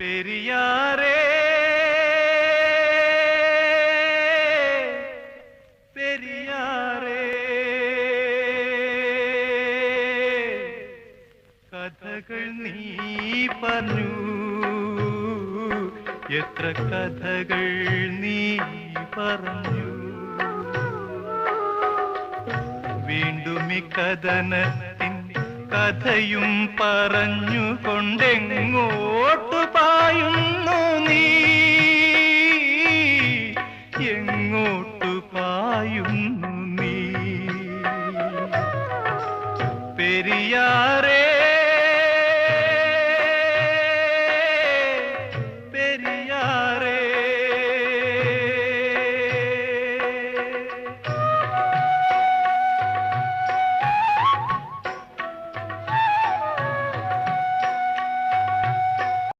പെരിയാറേ പെരിയാറേ. കഥകൾ നീ പറഞ്ഞു എത്ര കഥകൾ നീ പറഞ്ഞു. വീണ്ടും ഈ കഥനത്തിൻ കഥയും പറഞ്ഞുകൊണ്ടെങ്ങോ പായുന്നു നീ പെരിയാറേ പെരിയാറേ